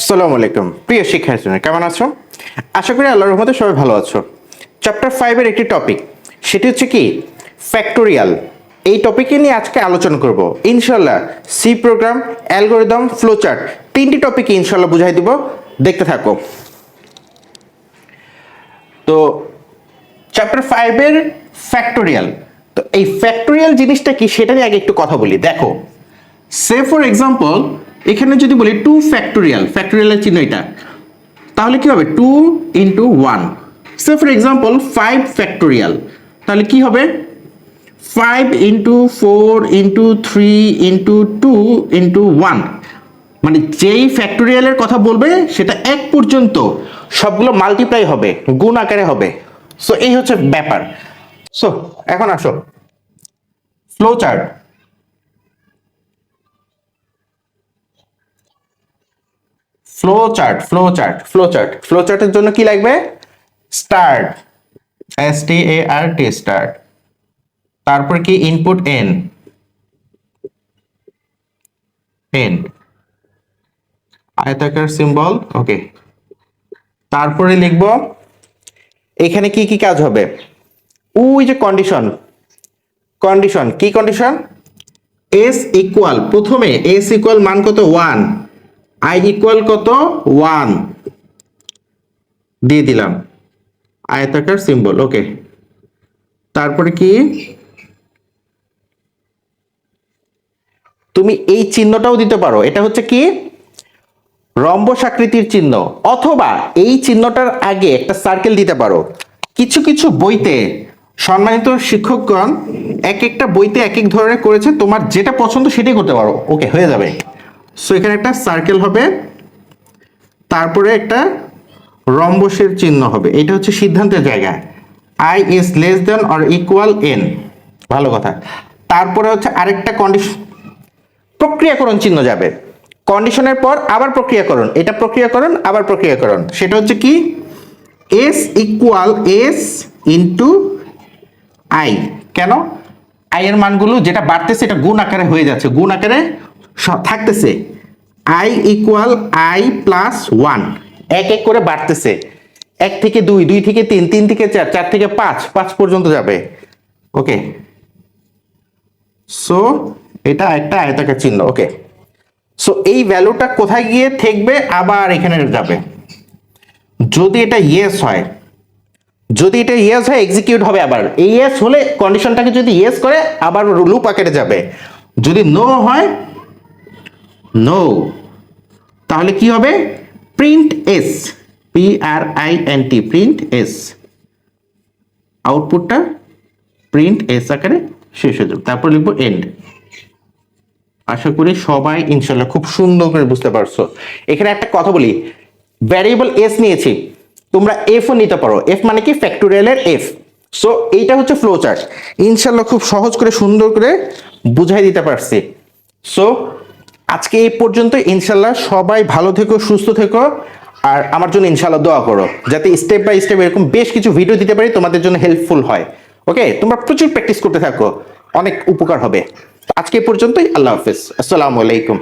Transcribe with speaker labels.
Speaker 1: আসসালামু আলাইকুম। প্রিয় শিক্ষার্থী কেমন আছো? আশা করি আল্লাহর রহমতে সবাই ভালো আছো। চ্যাপ্টার ফাইভের একটি টপিক সেটি হচ্ছে কি? ফ্যাক্টোরিয়াল এই টপিকে নিয়ে আজকে আলোচনা করব। ইনশাল্লাহ সি প্রোগ্রাম অ্যালগোরিদম ফ্লোচার্ট তিনটি টপিকে ইনশাল্লাহ বুঝাই দিব। দেখতে থাকো। তো চ্যাপ্টার ফাইভের ফ্যাক্টোরিয়াল তো এই ফ্যাক্টোরিয়াল জিনিসটা কি, সেটা নিয়ে আগে একটু কথা বলি। দেখো সে ফর এক্সাম্পল এখানে যদি বলি টু ফ্যাক্টোরিয়াল ফ্যাক্টোরিয়ালের চিহ্ন এটা, তাহলে কি হবে? Two into one say for example five factorial তাহলে কি হবে? Five into four into three into two into one মানে যেই ফ্যাক্টোরিয়ালের কথা বলবে, সেটা এক পর্যন্ত সবগুলো মাল্টিপ্লাই হবে, গুণ আকারে হবে। সো এই হচ্ছে ব্যাপার। সো এখন আসো। Flow chart flow chart flow chart flow chart flow চার্টের জন্য কি লাগবে? Start S T A R T start তারপর কি? ইনপুট এন এন আয়তাকার সিম্বল ওকে তারপরে লিখব, এখানে কি কি কাজ হবে? ওই যে কন্ডিশন কন্ডিশন কি কন্ডিশন এস ইকুয়াল প্রথমে এস ইকুয়াল মান কত? ওয়ান আই ইকুয়াল কত? ওয়ান দিয়ে দিলাম। আয়তাকার সিম্বল ওকে তারপরে কি? তুমি এই চিহ্নটাও দিতে পারো। এটা হচ্ছে কি? রম্বস আকৃতির চিহ্ন। অথবা এই চিহ্নটার আগে একটা সার্কেল দিতে পারো। কিছু কিছু বইতে সম্মানিত শিক্ষকগণ, এক একটা বইতে এক এক ধরনের করেছে। তোমার যেটা পছন্দ সেটাই করতে পারো। ওকে হয়ে যাবে। সো এখানে একটা সার্কেল হবে, তারপরে একটা রম্বসের চিহ্ন হবে। এটা হচ্ছে সিদ্ধান্তের জায়গা। I is less than or equal N ভালো কথা। তারপরে হচ্ছে আরেকটা কন্ডিশন প্রক্রিয়াকরণ চিহ্ন যাবে। কন্ডিশনের পর আবার প্রক্রিয়াকরণ। এটা প্রক্রিয়াকরণ, আবার প্রক্রিয়াকরণ। সেটা হচ্ছে কি? S equal S into I কেন? আই এর মানগুলো যেটা বাড়তেছে, এটা গুণ আকারে হয়ে যাচ্ছে। গুণ আকারে থাকতেছে। I equal I plus one এক এক করে বাড়তেছে। এক থেকে দুই দুই থেকে তিন তিন থেকে চার চার থেকে পাঁচ পাঁচ পর্যন্ত যাবে। ওকে। সো এটা একটা আয়তাকার চিহ্ন, ওকে। সো এই ভ্যালুটা কোথায় গিয়ে থাকবে আবার এখানে যাবে। যদি এটা ইয়েস হয়, যদি এটা ইয়েস হয় এক্সিকিউট হবে আবার। এই ইয়েস হলে কন্ডিশনটাকে যদি ইয়েস করে, আবার লুপ আকারে যাবে। যদি নো হয় নো তাহলে কি হবে? Print S P R I N T print S আউটপুটটা প্রিন্ট এস আকারে শেষ হয়ে যাবে। তারপর লিখব এন্ড আশা করি সবাই ইনশাল্লাহ খুব সুন্দর করে বুঝতে পারছ। এখানে একটা কথা বলি। ভ্যারিয়েবল এস নিয়েছি। তোমরা এফও নিতে পারো। এফ মানে কি? ফ্যাক্টোরিয়ালের এফ সো এইটা হচ্ছে ফ্লো চার্ট ইনশাল্লাহ খুব সহজ করে, সুন্দর করে বুঝাই দিতে পারছি। সো আজকে এই পর্যন্ত ইনশাল্লাহ সবাই ভালো থেকো, সুস্থ থেকো, আর আমার জন্য ইনশাল্লাহ দোয়া করো, যাতে স্টেপ বাই স্টেপ এরকম বেশ কিছু ভিডিও দিতে পারি, তোমাদের জন্য হেল্পফুল হয়। ওকে তোমরা প্রচুর প্র্যাকটিস করতে থাকো, অনেক উপকার হবে। আজকে পর্যন্তই, আল্লাহ হাফিজ। আসসালামু আলাইকুম।